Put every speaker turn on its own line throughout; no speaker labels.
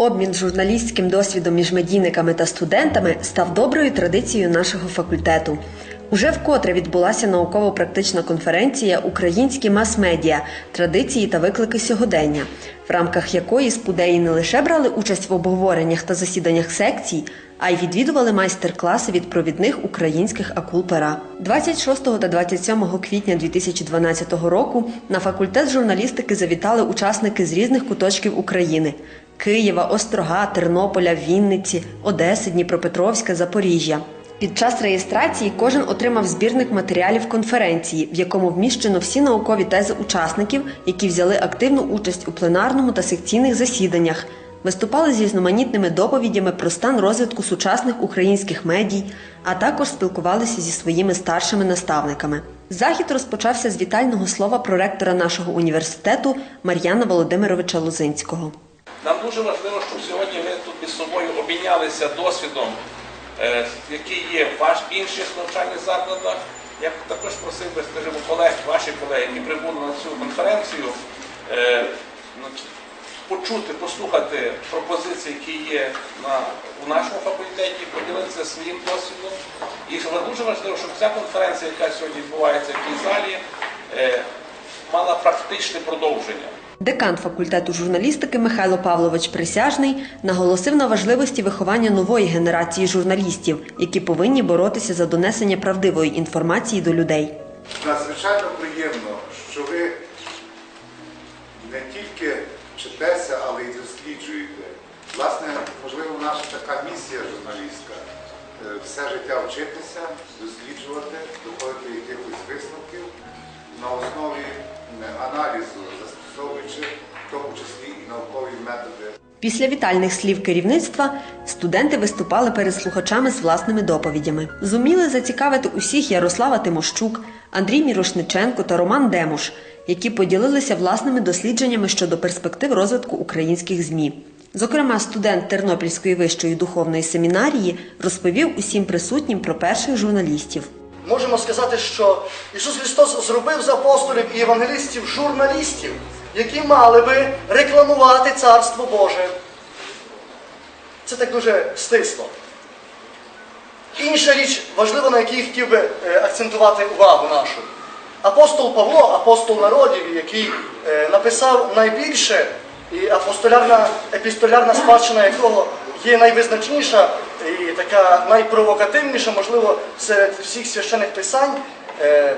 Обмін журналістським досвідом між медійниками та студентами став доброю традицією нашого факультету. Уже вкотре відбулася науково-практична конференція Українські мас-медіа, традиції та виклики сьогодення, в рамках якої спудеї не лише брали участь в обговореннях та засіданнях секцій, а й відвідували майстер-класи від провідних українських акул пера. 26 та 27 квітня 2012 року на факультет журналістики завітали учасники з різних куточків України. Києва, Острога, Тернополя, Вінниці, Одеси, Дніпропетровська, Запоріжжя. Під час реєстрації кожен отримав збірник матеріалів конференції, в якому вміщено всі наукові тези учасників, які взяли активну участь у пленарному та секційних засіданнях, виступали з різноманітними доповідями про стан розвитку сучасних українських медій, а також спілкувалися зі своїми старшими наставниками. Захід розпочався з вітального слова проректора нашого університету Мар'яна Володимировича Лозинського.
Нам дуже важливо, щоб сьогодні ми тут між собою обмінялися досвідом, е, який є в інших навчальних закладах. Я також просив би, скажімо, колег, ваші колеги, які прибули на цю конференцію, е, ну, почути, послухати пропозиції, які є на, у нашому факультеті, поділитися своїм досвідом. І дуже важливо, щоб ця конференція, яка сьогодні відбувається в цій залі, е, мала практичне продовження.
Декан факультету журналістики Михайло Павлович Присяжний наголосив на важливості виховання нової генерації журналістів, які повинні боротися за донесення правдивої інформації до людей.
Надзвичайно приємно, що ви не тільки вчитеся, але й досліджуєте. Власне, можливо, наша така місія журналістська е, все життя вчитися, досліджувати, доходити якихось висновків на основі е, аналізу, застосовуючи в тому числі і наукові методи.
Після вітальних слів керівництва студенти виступали перед слухачами з власними доповідями. Зуміли зацікавити усіх Ярослава Тимощук, Андрій Мірошниченко та Роман Демуш, які поділилися власними дослідженнями щодо перспектив розвитку українських ЗМІ. Зокрема, студент Тернопільської вищої духовної семінарії розповів усім присутнім про перших журналістів.
Можемо сказати, що Ісус Христос зробив з апостолів і євангелістів журналістів, які мали би рекламувати Царство Боже. Це так дуже стисло. Інша річ важлива, на якій хотів би е, акцентувати увагу нашу. Апостол Павло, апостол народів, який е, написав найбільше, і апостолярна, епістолярна спадщина якого є найвизначніша така найпровокативніша, можливо, серед всіх священих писань, е,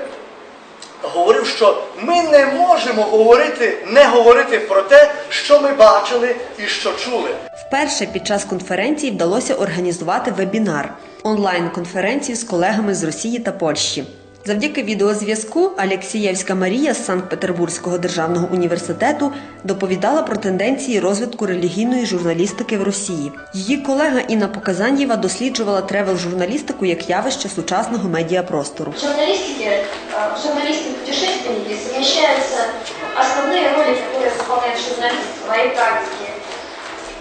говорив, що ми не можемо говорити, не говорити про те, що ми бачили і що чули.
Вперше під час конференції вдалося організувати вебінар онлайн-конференцію з колегами з Росії та Польщі. Завдяки відеозв'язку Алексієвська Марія з Санкт-Петербурзького державного університету доповідала про тенденції розвитку релігійної журналістики в Росії. Її колега Інна Показанєва досліджувала тревел-журналістику як явище сучасного медіапростору.
В журналистике, э, в журналисты-путешественники совмещаются основные роли, которые выполняет журналист в своей практике.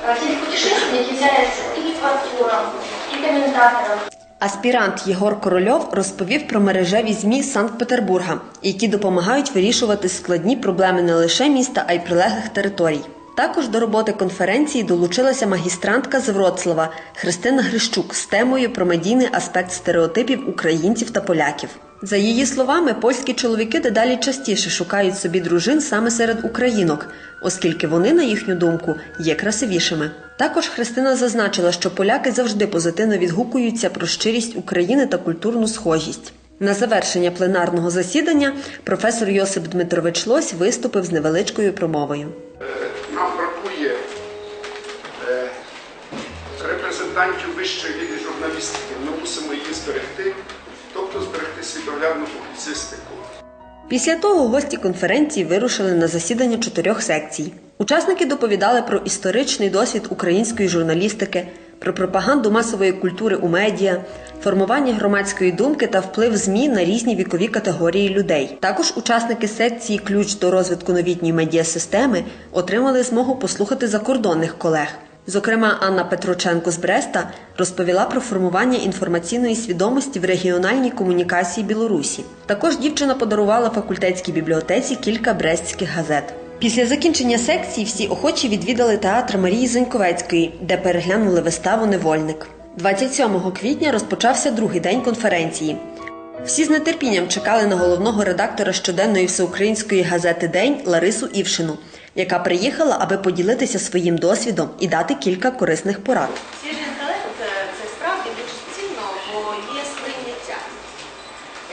Э, Телепутешественник является и репортером, и комментатором,
Аспірант Єгор Корольов розповів про мережеві ЗМІ Санкт-Петербурга, які допомагають вирішувати складні проблеми не лише міста, а й прилеглих територій. Також до роботи конференції долучилася магістрантка з Вроцлава Христина Грищук з темою про медійний аспект стереотипів українців та поляків. За її словами, польські чоловіки дедалі частіше шукають собі дружин саме серед українок, оскільки вони, на їхню думку, є красивішими. Також Христина зазначила, що поляки завжди позитивно відгукуються про щирість України та культурну схожість. На завершення пленарного засідання професор Йосип Дмитрович Лось виступив з невеличкою промовою.
Нам бракує е, репрезентантів вищої ліги журналістики. Ми мусимо її зберегти, тобто зберегти світоглядну публіцистику.
Після того гості конференції вирушили на засідання чотирьох секцій. Учасники доповідали про історичний досвід української журналістики, про пропаганду масової культури у медіа, формування громадської думки та вплив ЗМІ на різні вікові категорії людей. Також учасники секції Ключ до розвитку новітньої медіасистеми отримали змогу послухати закордонних колег. Зокрема, Анна Петроченко з Бреста розповіла про формування інформаційної свідомості в регіональній комунікації Білорусі. Також дівчина подарувала факультетській бібліотеці кілька брестських газет. Після закінчення секції всі охочі відвідали театр Марії Заньковецької, де переглянули виставу Невольник. 27 квітня розпочався другий день конференції. Всі з нетерпінням чекали на головного редактора щоденної всеукраїнської газети День Ларису Івшину, яка приїхала, аби поділитися своїм досвідом і дати кілька корисних порад.
Свіжий інтелект це справді дуже цінно, бо є сприйняття,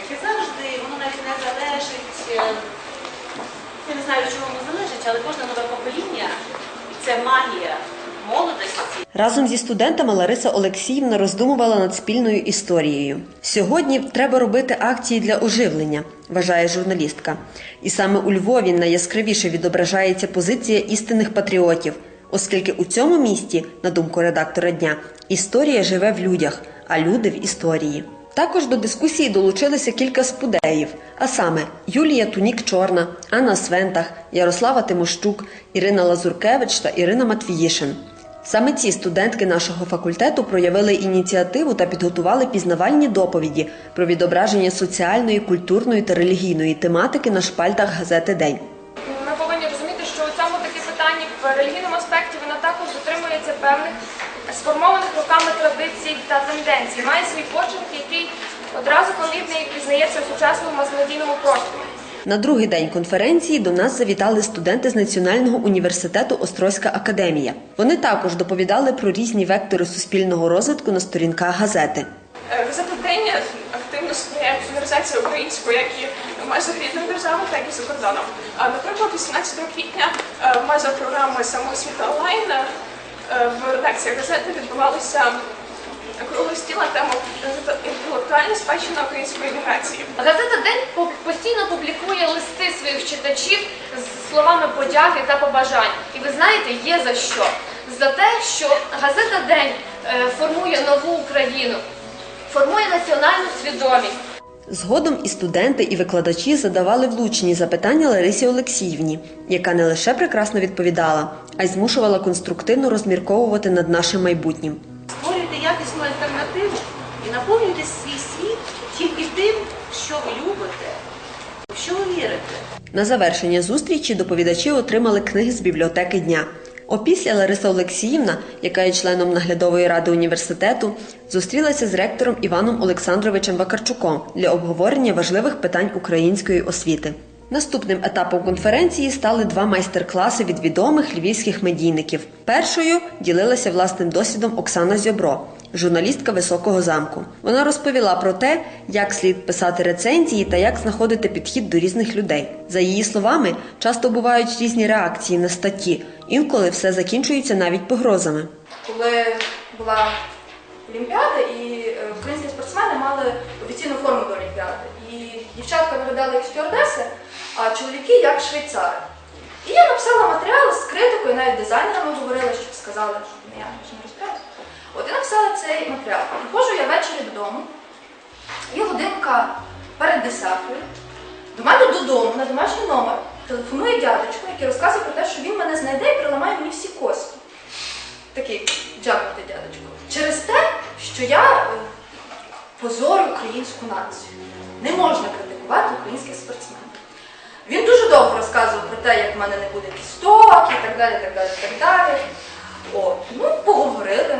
яке завжди, воно навіть не залежить, е, я не знаю, від чого воно залежить, але кожне нове покоління, це магія молодості,
Разом зі студентами Лариса Олексіївна роздумувала над спільною історією. Сьогодні треба робити акції для оживлення, вважає журналістка. І саме у Львові найяскравіше відображається позиція істинних патріотів, оскільки у цьому місті, на думку редактора дня, історія живе в людях, а люди в історії. Також до дискусії долучилися кілька спудеїв, а саме Юлія Тунік Чорна, Анна Свентах, Ярослава Тимощук, Ірина Лазуркевич та Ірина Матвіїшин. Саме ці студентки нашого факультету проявили ініціативу та підготували пізнавальні доповіді про відображення соціальної, культурної та релігійної тематики на шпальтах газети День.
Ми повинні розуміти, що у цьому такі питання в релігійному аспекті вона також дотримується певних сформованих роками традицій та тенденцій. Має свій почерк, який одразу помітний і пізнається у сучасному мас-медійному просторі.
На другий день конференції до нас завітали студенти з Національного університету Острозька академія. Вони також доповідали про різні вектори суспільного розвитку на сторінках газети.
Газета День активно сприяє популяризації української, як і в межах різних держав, так і за кордоном. Наприклад, 18 квітня е, в межах програми «Самоосвіта онлайн» е, в редакції газети відбувалися круглий стіл на тему інтелектуальна спадщина української еміграції.
Газета День постійно публікує листи своїх читачів з словами подяки та побажань. І ви знаєте, є за що. За те, що газета День е, формує нову Україну, формує національну свідомість.
Згодом і студенти, і викладачі задавали влучні запитання Ларисі Олексіївні, яка не лише прекрасно відповідала, а й змушувала конструктивно розмірковувати над нашим майбутнім.
Наповнюйте свій світ тільки тим, що ви любите, в що ви вірите.
На завершення зустрічі доповідачі отримали книги з бібліотеки дня. Опісля Лариса Олексіївна, яка є членом наглядової ради університету, зустрілася з ректором Іваном Олександровичем Вакарчуком для обговорення важливих питань української освіти. Наступним етапом конференції стали два майстер-класи від відомих львівських медійників. Першою ділилася власним досвідом Оксана Зьобро, журналістка високого замку. Вона розповіла про те, як слід писати рецензії та як знаходити підхід до різних людей. За її словами, часто бувають різні реакції на статті, інколи все закінчується навіть погрозами.
коли була Олімпіада, і е, українські спортсмени мали офіційну форму до Олімпіади. І дівчатка виглядали як стюардеси, а чоловіки як швейцари. І я написала матеріал з критикою, навіть дизайнерами говорила, щоб сказали, що не я не. От я написала цей матеріал. Приходжу я ввечері додому, і годинка перед десятою. До мене додому на домашній номер телефонує дядечко, який розказує про те, що він мене знайде і приламає мені всі кості. Такий дякувати, дядечко. Через те, що я е, позорю українську націю. Не можна критикувати українських спортсменів. Він дуже довго розказував про те, як в мене не буде кісток і так далі, так далі, так далі. О, ну, поговорили,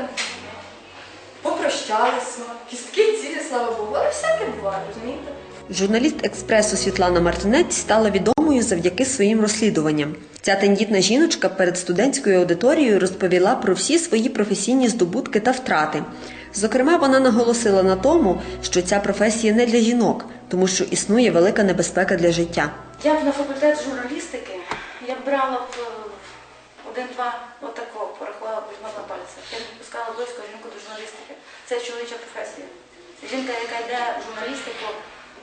попрощалися. Кістки цілі, слава Богу, але всяке буває, розумієте?
Журналіст експресу Світлана Мартинець стала відомою завдяки своїм розслідуванням. Ця тендітна жіночка перед студентською аудиторією розповіла про всі свої професійні здобутки та втрати. Зокрема, вона наголосила на тому, що ця професія не для жінок, тому що існує велика небезпека для життя.
Я б на факультет журналістики я б брала б е, один-два отако, порахувала б на пальцях. Я не пускала близько жінку до журналістики. Це чоловіча професія. Жінка, яка йде в журналістику,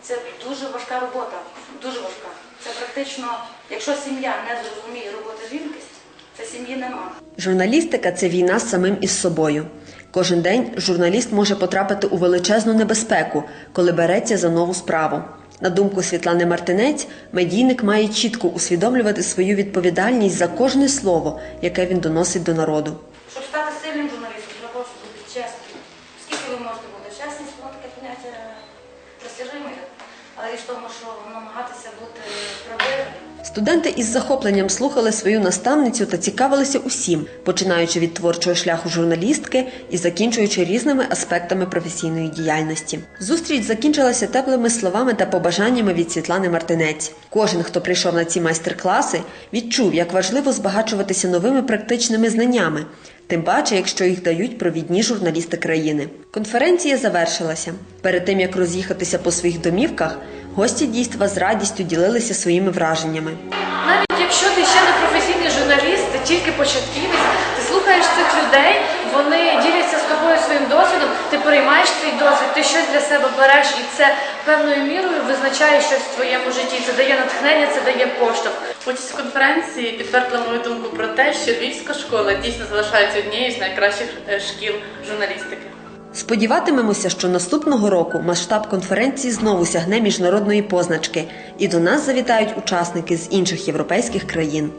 це дуже важка робота. Дуже важка. Це практично, якщо сім'я не зрозуміє роботи жінки, це сім'ї нема.
Журналістика це війна з самим із собою. Кожен день журналіст може потрапити у величезну небезпеку, коли береться за нову справу. На думку Світлани Мартинець, медійник має чітко усвідомлювати свою відповідальність за кожне слово, яке він доносить до народу.
Щоб стати сильним журналістом, намагатися бути правдивим.
Студенти із захопленням слухали свою наставницю та цікавилися усім, починаючи від творчого шляху журналістки і закінчуючи різними аспектами професійної діяльності. Зустріч закінчилася теплими словами та побажаннями від Світлани Мартинець. Кожен, хто прийшов на ці майстер-класи, відчув, як важливо збагачуватися новими практичними знаннями. Тим паче, якщо їх дають провідні журналісти країни. Конференція завершилася. Перед тим як роз'їхатися по своїх домівках, гості дійства з радістю ділилися своїми враженнями.
Навіть якщо ти ще не професійний журналіст, ти тільки початківець, слухаєш цих людей, вони діляться з тобою своїм досвідом, ти переймаєш цей досвід, ти щось для себе береш, і це певною мірою визначає щось в твоєму житті. Це дає натхнення, це дає поштовх.
Участь в конференції підтвердила мою думку про те, що Львівська школа дійсно залишається однією з найкращих е, шкіл журналістики.
Сподіватимемося, що наступного року масштаб конференції знову сягне міжнародної позначки, і до нас завітають учасники з інших європейських країн.